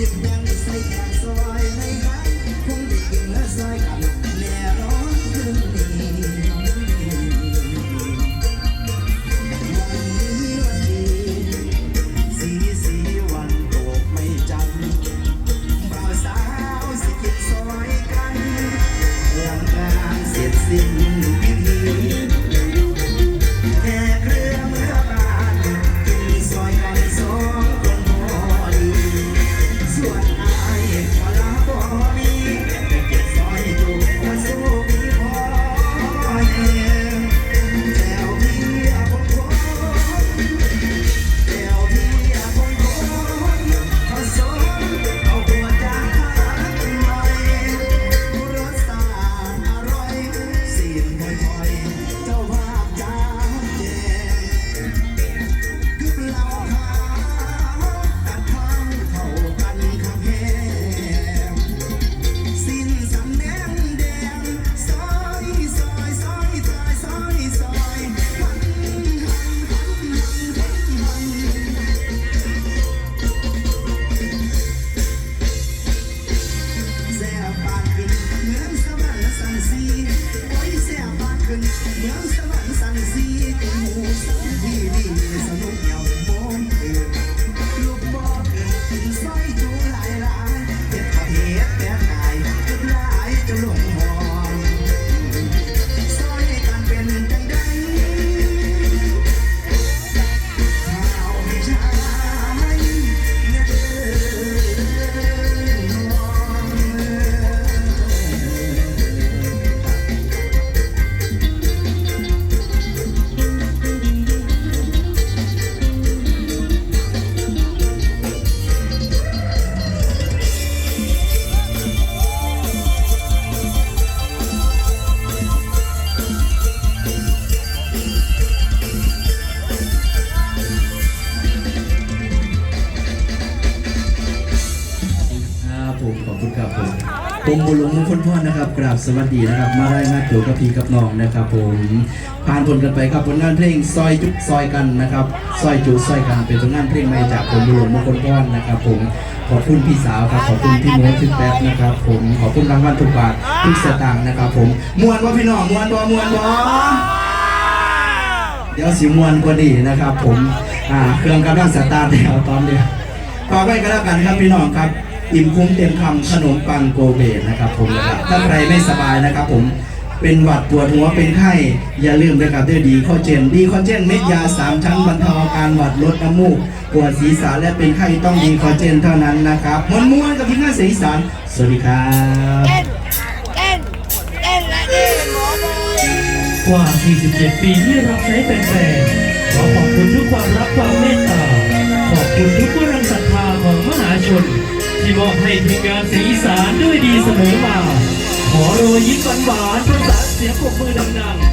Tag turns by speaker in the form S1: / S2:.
S1: You. ผมบุญหลวงมงคลพ่อนะครับกราบสวัสดีนะครับ มาได้มาตัวกับพี่กับน้องนะครับ ผมผ่านผลกันไปครับผลงานเพลงซอยจุกซอยกันนะครับซอยจุซอยกันเป็นผลงานเพลงใหม่จากผมบุญหลวงมงคลพ่อนะครับ ผมขอบคุณพี่สาวครับขอบคุณพี่โมทุกแป๊บนะครับ ผมขอบคุณรางวัลทุกบาททุกสตางค์นะครับ ผมมวนว่าพี่น้องมวนบ่มวนบ่เดี๋ยวสิมวนกว่านี้นะครับ ผมอ่าเครื่องกำลังสตาร์ทแล้วตอนเดียวฝากไว้ก็แล้วกันครับพี่น้องครับ อิ่มคุ้มเต็มคำขนมปังโกเบนะครับผมนะครับถ้าใครไม่สบายนะครับผมเป็นหวัดปวดหัวเป็นไข้ อย่าลืมนะครับด้วยดีข้อเจนดีข้อเจนเม็ดยาสามชั้นบรรเทาอาการหวัดลดน้ำมูกปวดศีรษะและเป็นไข้ต้องดีข้อเจนเท่านั้นนะครับมวนมวนกับพี่น้าเสียงอีสานสวัสดีครับ
S2: กว่า 47 ปีที่รับใช้แฟนๆขอขอบคุณทุกความรักความเมตตาขอบคุณทุกพลังศรัทธาของมหาชน มอบให้ทีมงานสีสารด้วยดีเสมอมา ขอโรยยิ้มหวานๆประสานเสียงปรบมือดังๆ